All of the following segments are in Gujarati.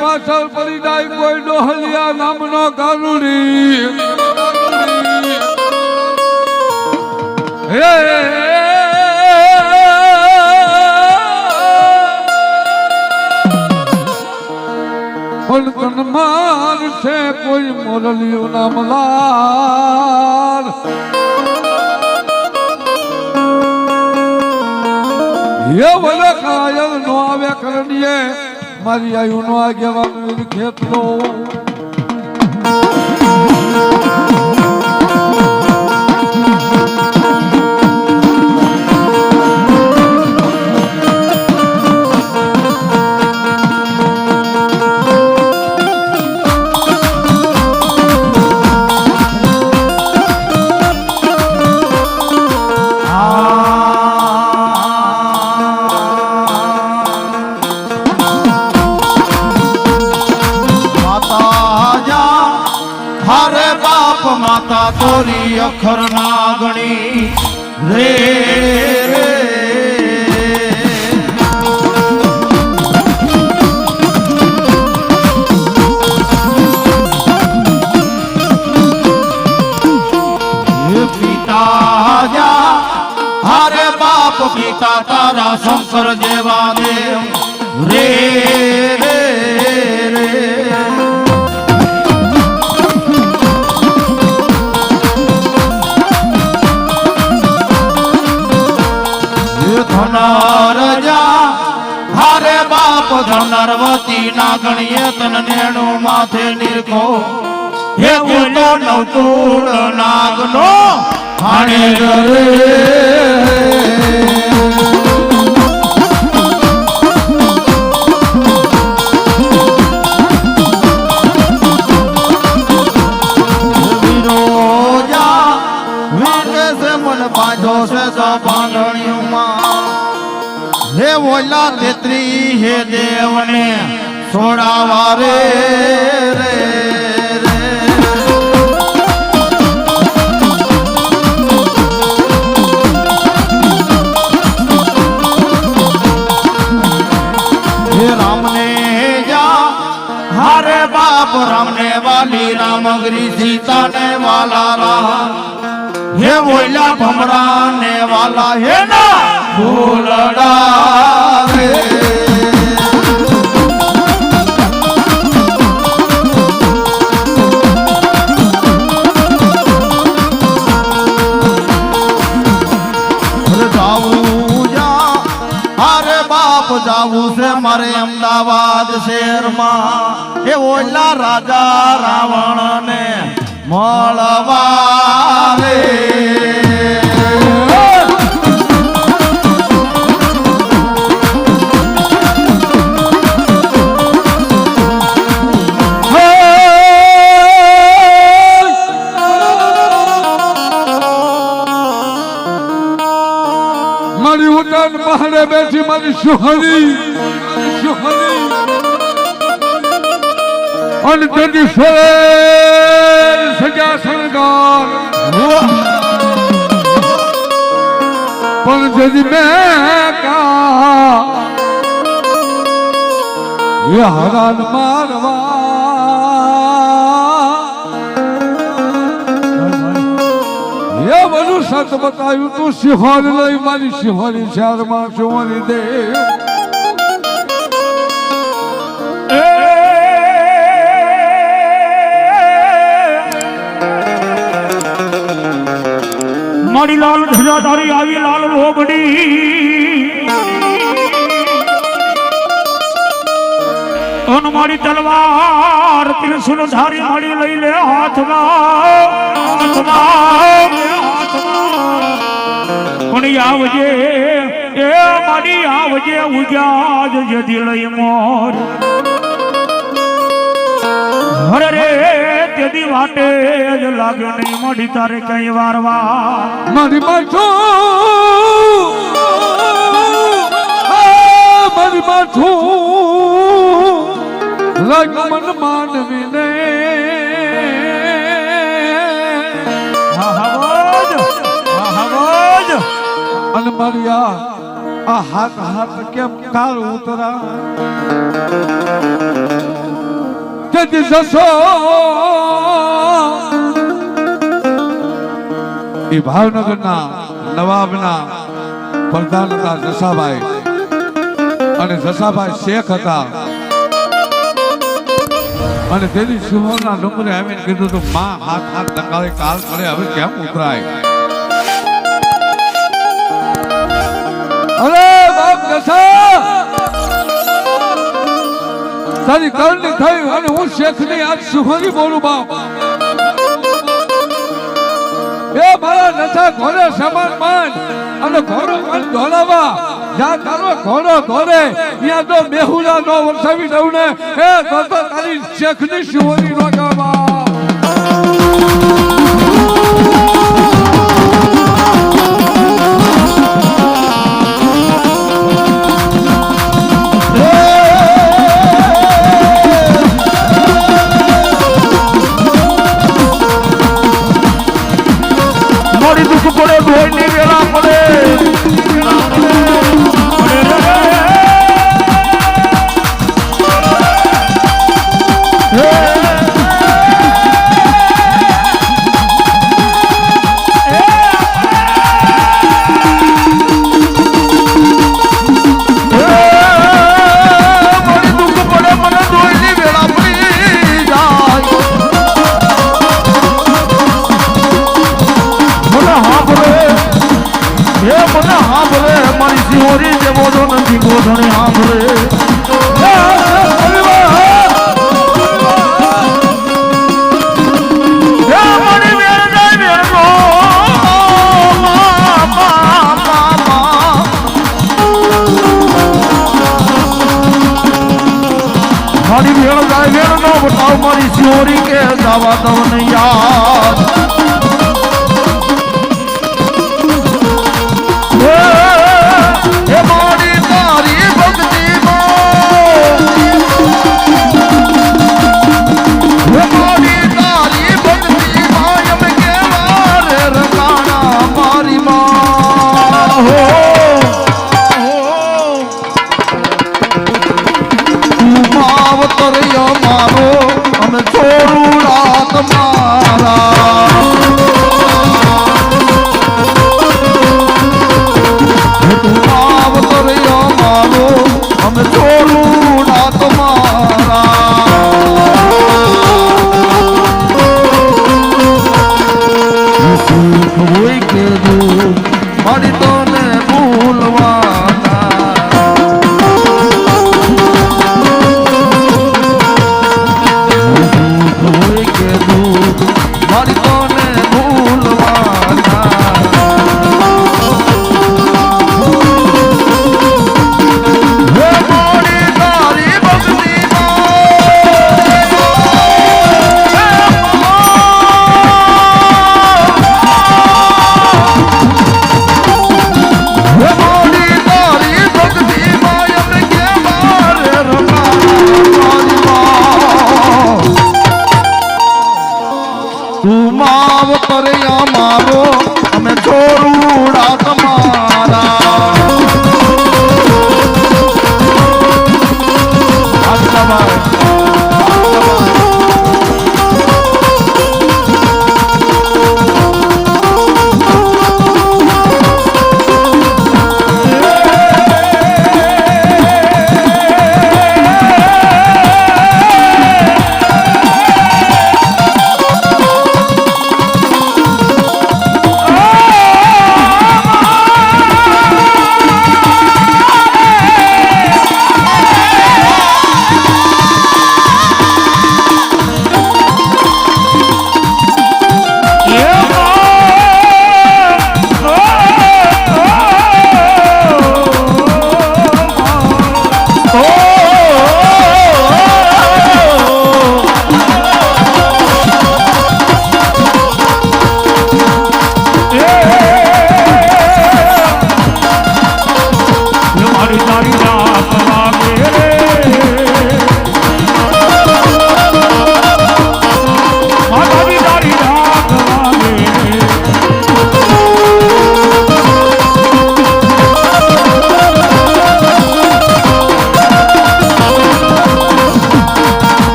પાછળ પડી જાય કોઈ ડોહલિયા નામનો કાનુડી હે! પણ તનમાર છે કોઈ મોરલિયું નામ લાલ. એ કાયલ નો આવે કરણીએ. મારી આયુ નો આગેવાન ખેતલો માતા તોરી અખર ના ગણી રે. રે હારે બાપ પિતા તારા શંકર જેવા દેવ. રે રે રે. ધનરજા હારે બાપ ધનરવતી ના ગણીએ તન નેણું માથે નિરખો. હે બોલો નવતુળ નાગનો હાણે રે છોડાવા રે રે. રે વાલી, રામગરી સીતાને વાલા રામ હે ઓલા ભમરા ને વાલા, હે ના ભૂલડા રે. રાવણ ને મળવા રે મારી ઉડાન પહાડે બેઠી મારી સુહરી. અને તેની સ્વર સજા શણગાર. પણ જદી મેં કા એ હરાન મારવા. એ બધું સત બતાવ્યું તું સિંહોરી લઈ મારી સિંહોરી ચારમાં સુવરી દે. મારી લાલ ધજાધારી આવી લાલ લોબડી અન મારી તલવાર ત્રિશુલ ધારી મારી લઈ લે હાથમાં હાથમાં. પણ આવજે એ મારી આવજે ઉજાજ જ જતી લઈ મોર તેદી વાટે જ લાગે નહીં. મળી તારે કઈ વારવા. મારી માથું મારી માથું રંગ મન માનવીને. અને મારી આ આ હાથ હાથ કેમ કાળ ઉતરા? તેથી જશો એ ભાવનગરના નવાબના પ્રધાન હતા જસાભાઈ અને જસાભાઈ શેખ હતા. અને તેની સિંહોના ડુંગરે આવીને કીધું હતું માં, હાથ હાથ ટકાવે કાલ કરે હવે કેમ ઉતરાય? તારી કરણી થઈ અને હું શેખની આજ સિંહોની બોલું બાપ. એ મારા નશા ઘોડે સમાન માન અને ઘોડો મન ધોલાવા જ્યાં તારો ઘોડો ઘોડે. ત્યાં તો બેહુલા નો વરસાવી દઉં ને. એ તો તારી શેખની નો જવા મારી ભેળ જાય વેળ નો બતાવ મારી સિંહોરી કે જવા દઉં યાદ.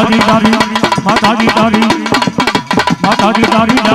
માતાજી તારી માતાજી તારી માતાજી તારી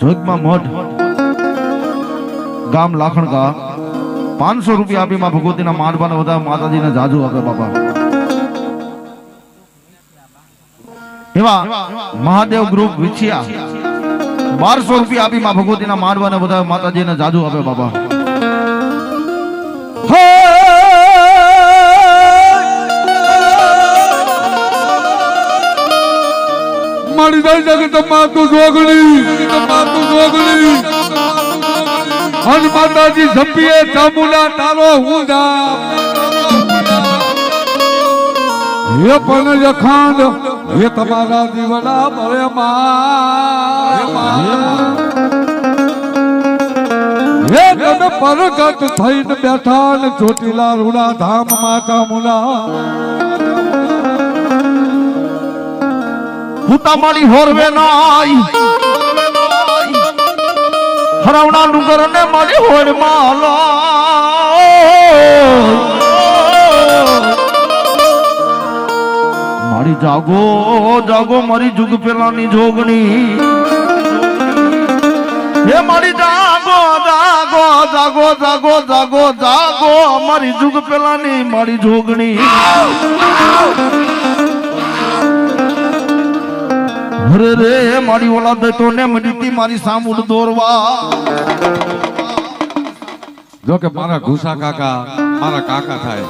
જોગમાં મઠ ગામ લાખણકા પાંચસો રૂપિયા આપી માં ભગવતીના માંડવાને વધારે માતાજીને જાજુ આપે બાપા. એવા મહાદેવ ગ્રુપ વિછિયા. બારસો રૂપિયા આપી માં ભગવતીના માંડવાને વધારે માતાજીને જાજુ આપે બાપા. જગત માતું જોગણી માતું જોગણી હન માતાજી જંપીએ ચામુલા તારો હું હે પણ જખાંડ હે તમારા દીવડા બળે હે તમે પરગટ થઈને બેઠા ને ચોટીલા રૂડા ધામ માતા મુલા હુતામાળી હોરવે નાય। હરાવણા ડુંગર ને મારી હોડ મારી જાગો જાગો મારી જુગ પેલાની જોગણી। હે મારી જાગો જાગો જાગો જાગો જાગો જાગો મારી જુગ પેલાની મારી જોગણી। અરે રે, મારી ઓલાદ તો ને મડીતી મારી સામુડ દોરવા. જો કે મારા ઘુસા કાકા, મારા કાકા થાય.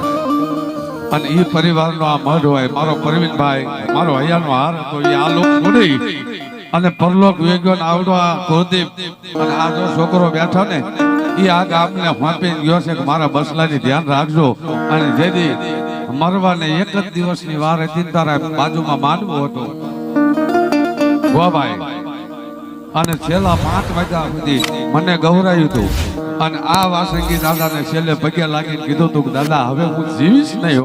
અને એ પરિવારનો આ મઢ હોય, મારો પરવીનભાઈ, મારો હૈયાનો હાર હતો એ આ લોક ઉડી અને પરલોક વેગ્યો ને આવડો આ કુલદીપ અને આ જો છોકરો બેઠો ને એ આ ગામને ફાંપી ગયો છે કે મારા બસલાની ધ્યાન રાખજો. અને જેથી મરવાને એક જ દિવસની વાર હતી તારા બાજુમાં માનવું હતું. ગોભાઈ અને છેલ્લા પાંચ વાગ્યા સુધી મને ગૌરાયું હતું અને આ વાસંગી દાદાને છેલ્લે પગે લાગીને કીધું હતું કે, દાદા, હવે હું જીવીશ નહીં હો."